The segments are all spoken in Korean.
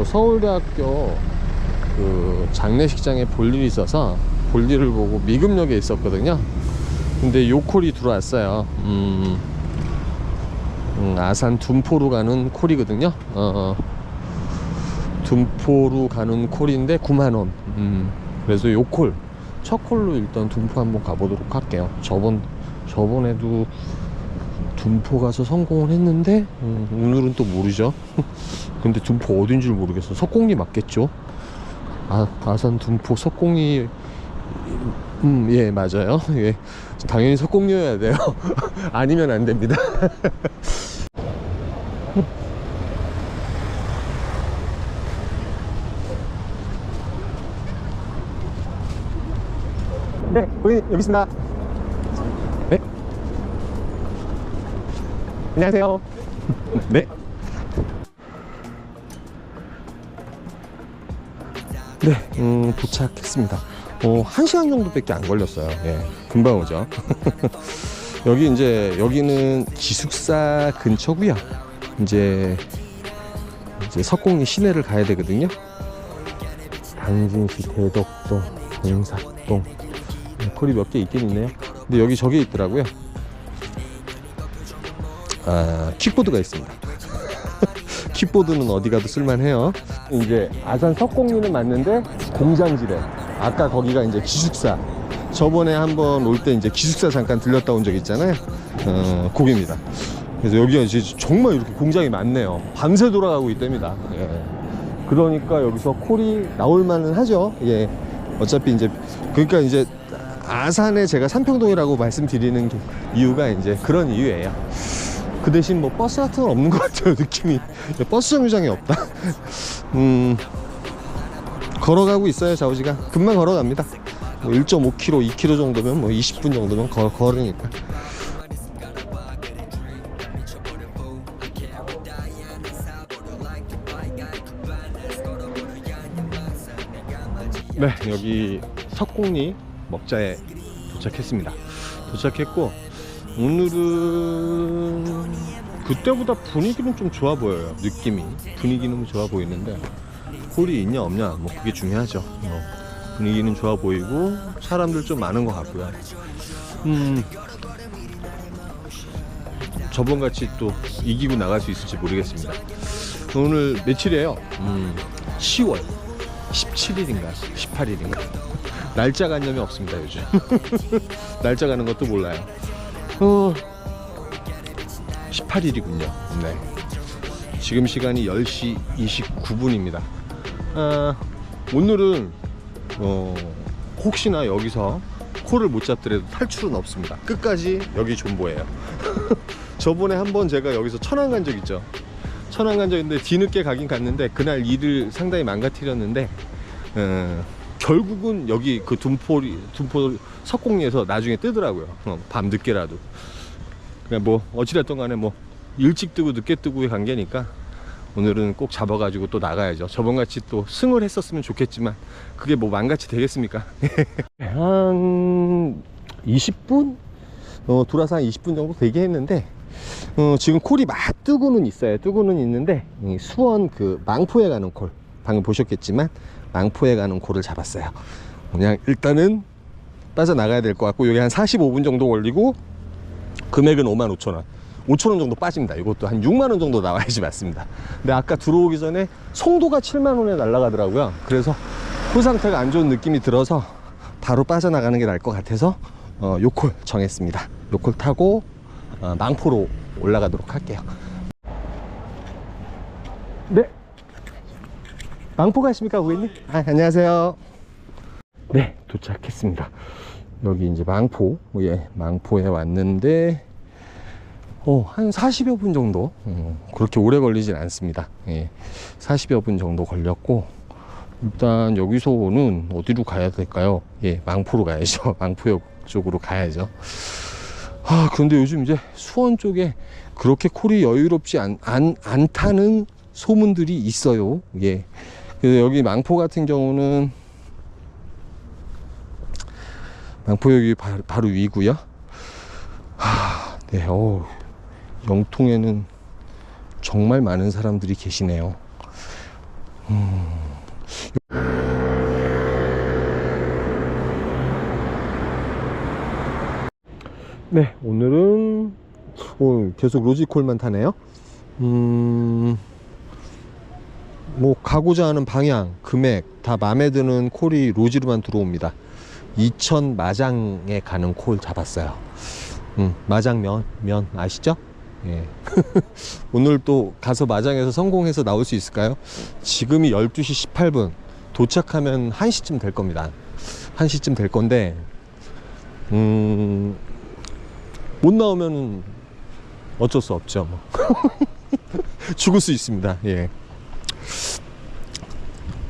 어, 그 서울대학교 그 장례식장에 볼 일이 있어서 볼 일을 보고 미금역에 있었거든요. 근데 요 콜이 들어왔어요. 음, 음, 아산 둔포로 가는 콜이거든요. 어, 둔포로 가는 콜인데 9만원. 음, 그래서 요 콜, 첫 콜로 일단 둔포 한번 가보도록 할게요. 저번, 저번에도 둔포 가서 성공을 했는데 음, 오늘은 또 모르죠. 근데 둔포 어딘 줄 모르겠어. 석공리 맞겠죠? 아, 아산 둔포 석공리 음, 예 맞아요. 예. 당연히 석공리여야 돼요. 아니면 안 됩니다. 네 고객님 여기 있습니다 안녕하세요. 네. 네, 음, 도착했습니다. 어, 한 시간 정도밖에 안 걸렸어요. 예, 금방 오죠. 여기 이제, 여기는 기숙사 근처고요 이제, 이제 석공리 시내를 가야 되거든요. 당진시 대덕동, 동삭동. 콜이 몇개 있긴 있네요. 근데 여기 저기 있더라고요. 아, 킥보드가 있습니다. 킥보드는 어디 가도 쓸만해요. 이제 아산 석공리는 맞는데 공장지대. 아까 거기가 이제 기숙사. 저번에 한번 올 때 이제 기숙사 잠깐 들렸다 온 적 있잖아요. 어, 거기입니다. 그래서 여기가 이제 정말 이렇게 공장이 많네요. 밤새 돌아가고 있답니다. 예. 그러니까 여기서 콜이 나올 만은 하죠. 예. 어차피 이제 그러니까 이제 아산에 제가 삼평동이라고 말씀드리는 게- 이유가 이제 그런 이유예요. 그 대신 뭐 버스 같은 건 없는 것 같아요 느낌이. 버스 정류장이 없다. 음 걸어가고 있어요 좌우지가 금방 걸어갑니다. 뭐 1.5km 2km 정도면 뭐 20분 정도면 걸, 걸으니까. 네 여기 석공리 먹자에 도착했습니다. 도착했고 오늘은 그때보다 분위기는 좀 좋아 보여요. 느낌이 분위기는 좋아 보이는데 홀이 있냐 없냐 뭐 그게 중요하죠. 어, 분위기는 좋아 보이고 사람들 좀 많은 것 같고요. 음 저번 같이 또 이기고 나갈 수 있을지 모르겠습니다. 오늘 며칠이에요? 음 10월 17일인가 18일인가 날짜 관념이 없습니다 요즘 날짜 가는 것도 몰라요. 어, 18일이군요. 네. 지금 시간이 10시 29분입니다. 아, 오늘은 어, 혹시나 여기서 코를 못 잡더라도 탈출은 없습니다. 끝까지 여기 존보예요. 저번에 한 번 제가 여기서 천안 간 적 있죠. 천안 간적 있는데 뒤늦게 가긴 갔는데 그날 일을 상당히 망가뜨렸는데 어, 결국은 여기 그 둔포 둔포 석공리에서 나중에 뜨더라고요. 어, 밤 늦게라도. 그냥 뭐 어찌됐든 간에 뭐 일찍 뜨고 늦게 뜨고의 관계니까 오늘은 꼭 잡아가지고 또 나가야죠. 저번같이 또 승을 했었으면 좋겠지만 그게 뭐 만같이 되겠습니까? 한 20분? 어, 돌아서 한 20분 정도 되게 했는데 어, 지금 콜이 막 뜨고는 있어요. 뜨고는 있는데 이 수원 그 망포에 가는 콜 방금 보셨겠지만 망포에 가는 콜을 잡았어요. 그냥 일단은 빠져나가야 될 것 같고 여기 한 45분 정도 걸리고 금액은 5만 5천 원. 5천 원 정도 빠집니다. 이것도 한 6만 원 정도 나와야지 맞습니다. 근데 아까 들어오기 전에 송도가 7만 원에 날라가더라고요. 그래서 콜 상태가 안 좋은 느낌이 들어서 바로 빠져나가는 게 나을 것 같아서 어, 요콜 정했습니다. 요콜 타고 어, 망포로 올라가도록 할게요. 네 망포 가십니까 고객님? 아, 안녕하세요. 네 도착했습니다. 여기 이제 망포 예 망포에 왔는데 어, 한 40여 분 정도 어, 그렇게 오래 걸리진 않습니다. 예 40여 분 정도 걸렸고 일단 여기서는 어디로 가야 될까요? 예 망포로 가야죠. 망포역 쪽으로 가야죠. 아 근데 요즘 이제 수원 쪽에 그렇게 콜이 여유롭지 않, 않, 않다는 소문들이 있어요. 예 그래서 여기 망포 같은 경우는 망포역이 바, 로 위고요. 하, 네, 어 영통에는 정말 많은 사람들이 계시네요. 네, 오늘은 오, 계속 로지콜만 타네요. 음, 뭐 가고자 하는 방향, 금액 다 마음에 드는 콜이 로지로만 들어옵니다. 이천 마장에 가는 콜 잡았어요. 음, 마장면 면 아시죠? 예. 오늘 또 가서 마장에서 성공해서 나올 수 있을까요? 지금이 12시 18분. 도착하면 1시쯤 될 겁니다. 1시쯤 될 건데, 음, 못 나오면 어쩔 수 없죠. 뭐. 죽을 수 있습니다. 예.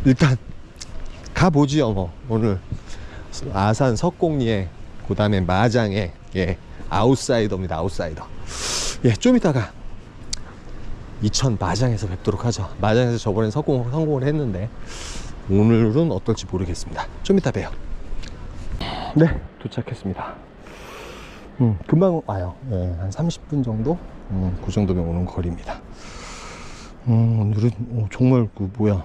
일단, 가보지요, 뭐. 오늘. 아산 석공리에, 그 다음에 마장에, 예. 아웃사이더입니다, 아웃사이더. 예, 좀 이따가 이천 마장에서 뵙도록 하죠. 마장에서 저번엔 성공, 성공을 했는데 오늘은 어떨지 모르겠습니다. 좀 이따 봬요. 네, 도착했습니다. 음, 금방 와요. 예, 한 30분 정도? 음, 그 정도면 오는 거리입니다. 음, 오늘은 오, 정말 그 뭐야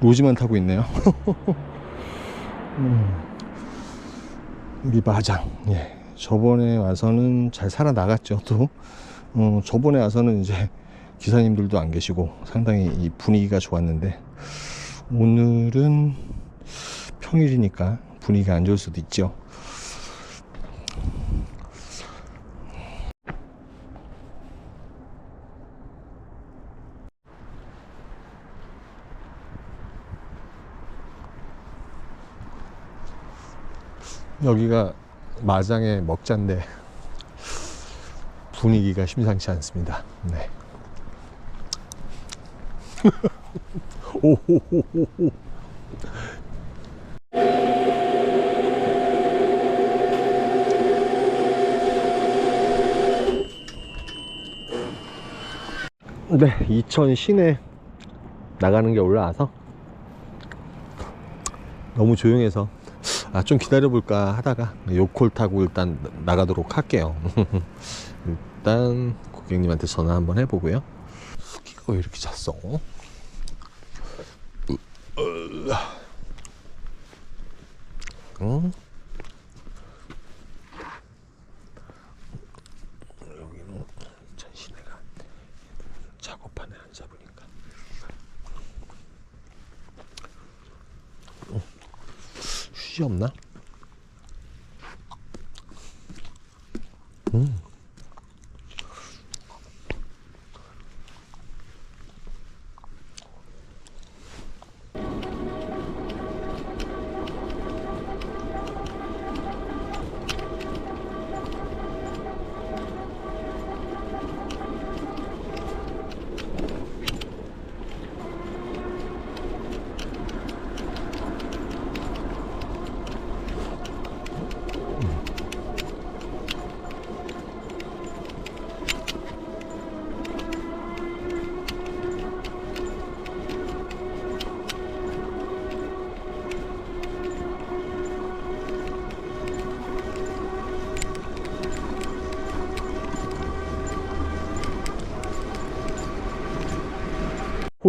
로지만 타고 있네요. 음, 우리 마장. 예. 저번에 와서는 잘 살아나갔죠, 또. 어, 저번에 와서는 이제 기사님들도 안 계시고 상당히 이 분위기가 좋았는데 오늘은 평일이니까 분위기가 안 좋을 수도 있죠. 여기가 마장의 먹자인데 분위기가 심상치 않습니다. 네. 오호호호호. 네, 이천 시내 나가는 게 올라와서 너무 조용해서 아 좀 기다려볼까 하다가 요콜 타고 일단 나가도록 할게요 일단 고객님한테 전화 한번 해보고요 스키가 왜 이렇게 잤어? 응? 여기는 전시내가 작업판에 앉아보니까 휴지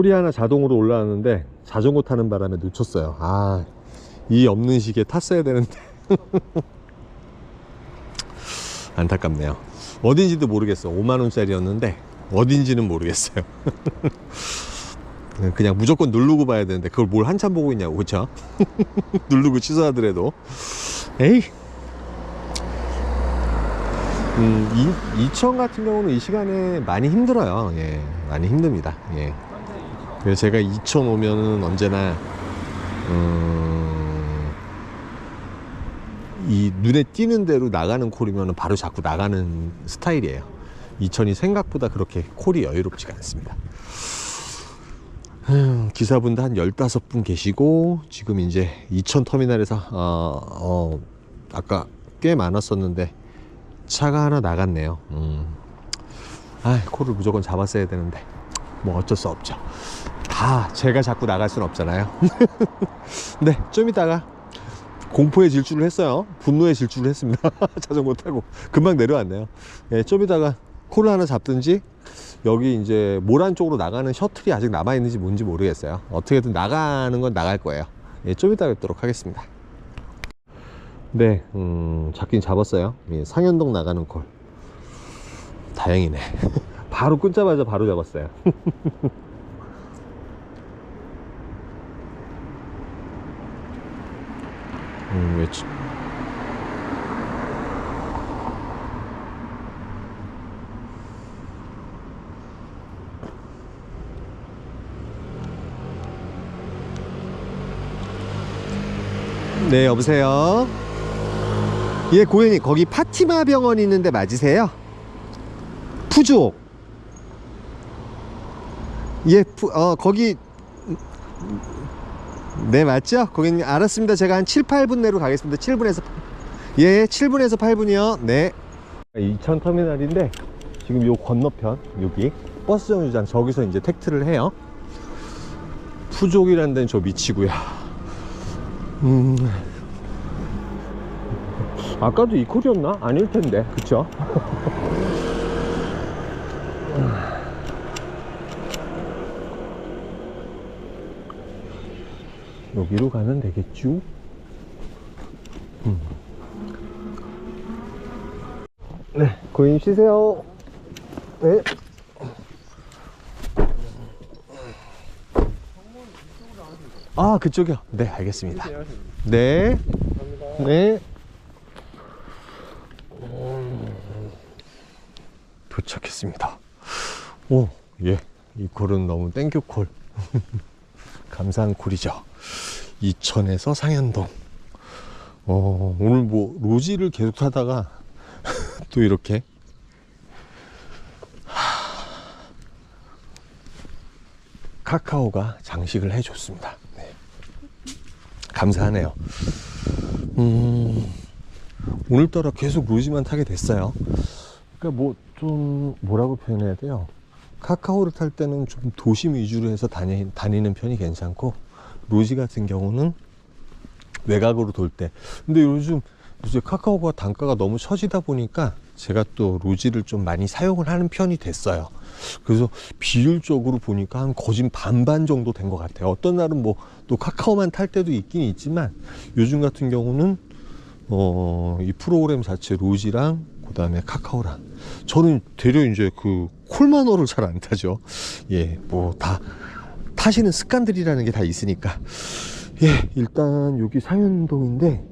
하나 자동으로 올라왔는데 자전거 타는 바람에 놓쳤어요. 아, 이 없는 시기에 탔어야 되는데. 안타깝네요. 어딘지도 모르겠어. 5만원짜리였는데, 어딘지는 모르겠어요. 그냥 무조건 누르고 봐야 되는데, 그걸 뭘 한참 보고 있냐고, 그쵸? 누르고 취소하더라도. 에이. 음, 이, 이천 같은 경우는 이 시간에 많이 힘들어요. 예, 많이 힘듭니다. 예. 제가 2천 오면은 언제나 음, 이 눈에 띄는 대로 나가는 콜이면 바로 자꾸 나가는 스타일이에요. 2천이 생각보다 그렇게 콜이 여유롭지가 않습니다. 음, 기사분도 한 15분 계시고 지금 이제 2천 터미널에서 어, 어, 아까 꽤 많았었는데 차가 하나 나갔네요. 음. 아, 콜을 무조건 잡았어야 되는데 뭐 어쩔 수 없죠. 다 제가 자꾸 나갈 순 없잖아요. 네, 좀 이따가 공포의 질주를 했어요. 분노의 질주를 했습니다. 자전거 타고 금방 내려왔네요. 예, 좀 이따가 콜을 하나 잡든지 여기 이제 모란 쪽으로 나가는 셔틀이 아직 남아 있는지 뭔지 모르겠어요. 어떻게든 나가는 건 나갈 거예요. 예, 좀 이따 뵙도록 하겠습니다. 네, 음, 잡긴 잡았어요. 예, 상현동 나가는 콜. 다행이네. 바로 끊자마자 바로 잡았어요. 음, 왜 지- 네, 여보세요. 예, 고객님, 거기 파티마 병원 있는데 맞으세요? 푸주옥. 예, 푸, 어, 거기. 네, 맞죠? 고객님, 알았습니다. 제가 한 7, 8분 내로 가겠습니다. 7분에서. 예, 7분에서 8분이요. 네. 2천 터미널인데, 지금 요 건너편, 여기, 버스 정류장, 저기서 이제 택트를 해요. 푸족이라는 데는 저 미치고요. 음. 아까도 이 콜이었나? 아닐 텐데, 그쵸? 여기로 가면 되겠죠? 음. 네, 고객님 쉬세요. 네. 아, 그쪽이요? 네, 알겠습니다. 네. 네. 음, 도착했습니다. 오, 예. 이 콜은 너무 땡큐 콜. 감사한 콜이죠. 이천에서 상현동. 어, 오늘 뭐, 로지를 계속 타다가 또 이렇게. 하, 카카오가 장식을 해줬습니다. 네. 감사하네요. 음, 오늘따라 계속 로지만 타게 됐어요. 그러니까 뭐 좀 뭐라고 표현해야 돼요? 카카오를 탈 때는 좀 도심 위주로 해서 다니, 다니는 편이 괜찮고 로지 같은 경우는 외곽으로 돌 때. 근데 요즘 이제 카카오가 단가가 너무 처지다 보니까 제가 또 로지를 좀 많이 사용을 하는 편이 됐어요. 그래서 비율적으로 보니까 한 거진 반반 정도 된 것 같아요. 어떤 날은 뭐 또 카카오만 탈 때도 있긴 있지만 요즘 같은 경우는 어, 이 프로그램 자체 로지랑 그 다음에 카카오랑 저는 되려 이제 그 콜마너를 잘 안 타죠. 예, 뭐다 타시는 습관들이라는 게 다 있으니까. 예, 일단 여기 상현동인데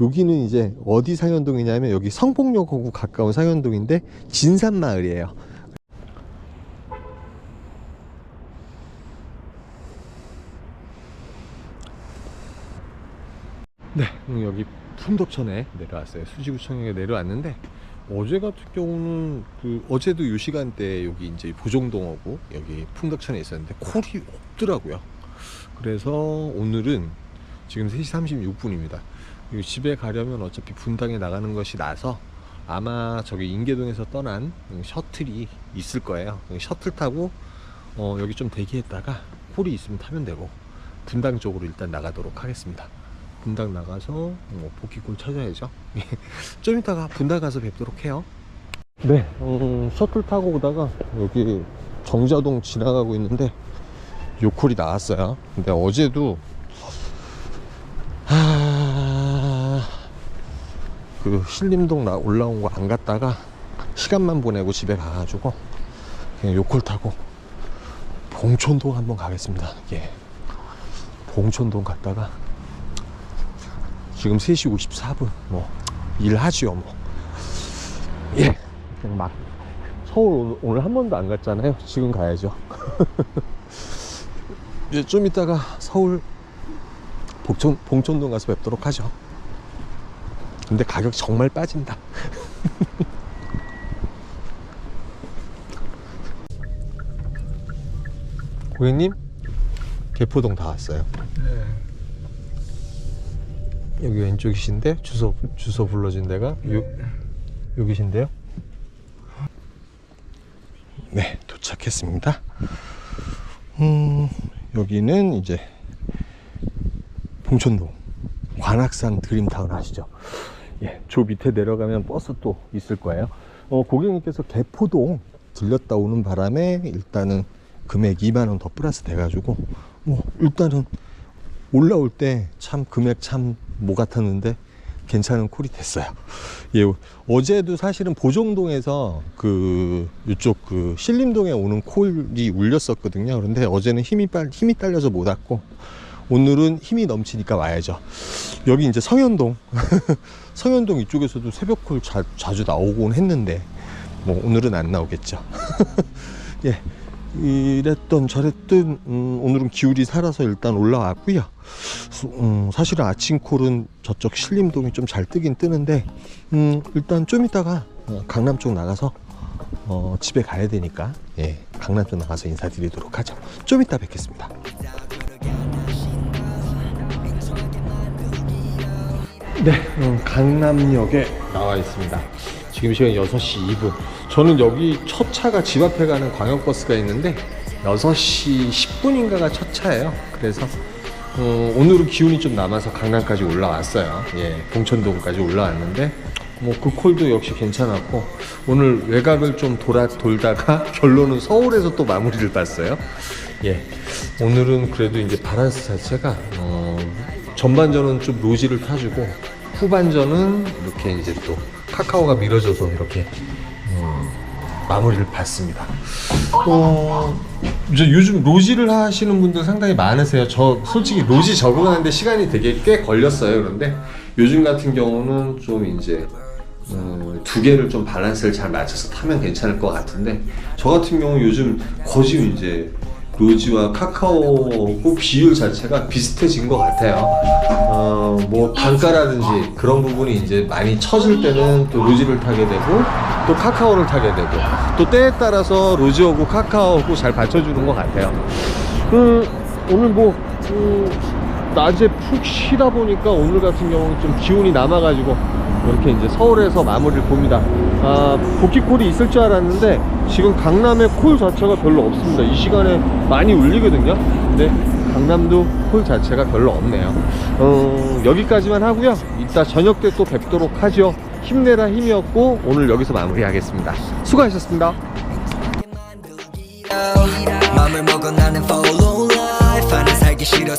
여기는 이제 어디 상현동이냐면 여기 성폭역하고 가까운 상현동인데 진산마을이에요. 네, 음, 여기 풍덕천에 내려왔어요. 수지구청에 내려왔는데 어제 같은 경우는 그 어제도 이 시간대 여기 이제 보정동하고 여기 풍덕천에 있었는데 콜이 없더라고요. 그래서 오늘은 지금 3시 36분입니다. 집에 가려면 어차피 분당에 나가는 것이 나서 아마 저기 인계동에서 떠난 셔틀이 있을 거예요. 셔틀 타고 어, 여기 좀 대기했다가 콜이 있으면 타면 되고 분당 쪽으로 일단 나가도록 하겠습니다. 분당 나가서 뭐 복귀골 찾아야죠. 좀 이따가 분당 가서 뵙도록 해요. 네, 음, 셔틀 타고 오다가 여기 정자동 지나가고 있는데 요콜이 나왔어요. 근데 어제도 하... 그 신림동 나- 올라온 거 안 갔다가 시간만 보내고 집에 가가지고 그냥 요콜 타고 봉촌동 한번 가겠습니다. 예. 봉촌동 갔다가 지금 3시 54분 뭐 일하지요 뭐 예. 그냥 막 서울 오늘 한 번도 안 갔잖아요. 지금 가야죠. 이제 좀 이따가 서울 복촌, 봉촌동 가서 뵙도록 하죠. 근데 가격 정말 빠진다. 고객님, 개포동 다 왔어요. 여기 왼쪽이신데 주소 주소 불러준 데가 요 여기신데요. 네, 도착했습니다. 음, 여기는 이제 봉천동 관악산 드림타운 아시죠? 예, 저 밑에 내려가면 버스 또 있을 거예요. 어, 고객님께서 개포동 들렸다 오는 바람에 일단은 금액 2만 원 더 플러스 돼가지고 뭐 일단은 올라올 때 참 금액 참 뭐 같았는데 괜찮은 콜이 됐어요. 예, 어제도 사실은 보정동에서 그 이쪽 그 신림동에 오는 콜이 울렸었거든요. 그런데 어제는 힘이 빨 힘이 딸려서 못 왔고 오늘은 힘이 넘치니까 와야죠. 여기 이제 성현동 성현동 이쪽에서도 새벽 콜 자, 자주 나오곤 했는데 뭐 오늘은 안 나오겠죠. 예. 이랬던 저랬던 음, 오늘은 기울이 살아서 일단 올라왔고요. 수- 음, 사실은 아침 콜은 저쪽 신림동이 좀 잘 뜨긴 뜨는데 음, 일단 좀 이따가 어, 강남 쪽 나가서 어, 집에 가야 되니까 예, 강남 쪽 나가서 인사드리도록 하죠. 좀 이따 뵙겠습니다. 네, 음, 강남역에 나와 있습니다. 지금 시간 6시 2분. 저는 여기 첫 차가 집 앞에 가는 광역버스가 있는데 6시 10분인가가 첫 차예요. 그래서 어, 오늘은 기운이 좀 남아서 강남까지 올라왔어요. 예, 봉천동까지 올라왔는데 뭐 그 콜도 역시 괜찮았고 오늘 외곽을 좀 돌아 돌다가 결론은 서울에서 또 마무리를 봤어요. 예, 오늘은 그래도 이제 바란스 자체가 어, 전반전은 좀 로지를 타주고 후반전은 이렇게 이제 또 카카오가 밀어줘서 이렇게 음, 마무리를 봤습니다. 어, 이제 요즘 로지를 하시는 분들 상당히 많으세요. 저 솔직히 로지 적응하는데 시간이 되게 꽤 걸렸어요. 그런데 요즘 같은 경우는 좀 이제 음, 두 개를 좀 밸런스를 잘 맞춰서 타면 괜찮을 것 같은데 저 같은 경우 요즘 거의 이제 로지와 카카오 비율 자체가 비슷해진 것 같아요. 어, 뭐 단가라든지 그런 부분이 이제 많이 처질 때는 또 로지를 타게 되고 또 카카오를 타게 되고 또 때에 따라서 로지하고 카카오하고 잘 받쳐주는 것 같아요. 음, 오늘 뭐 음, 낮에 푹 쉬다 보니까 오늘 같은 경우는 좀 기운이 남아가지고 이렇게 이제 서울에서 마무리를 봅니다. 아, 복귀콜이 있을 줄 알았는데 지금 강남에 콜 자체가 별로 없습니다. 이 시간에 많이 울리거든요. 근데 강남도 콜 자체가 별로 없네요. 어, 여기까지만 하고요. 이따 저녁 때 또 뵙도록 하죠. 힘내라 힘이었고 오늘 여기서 마무리하겠습니다. 수고하셨습니다. 맘을 먹어 나는 follow life 하나 살기 싫어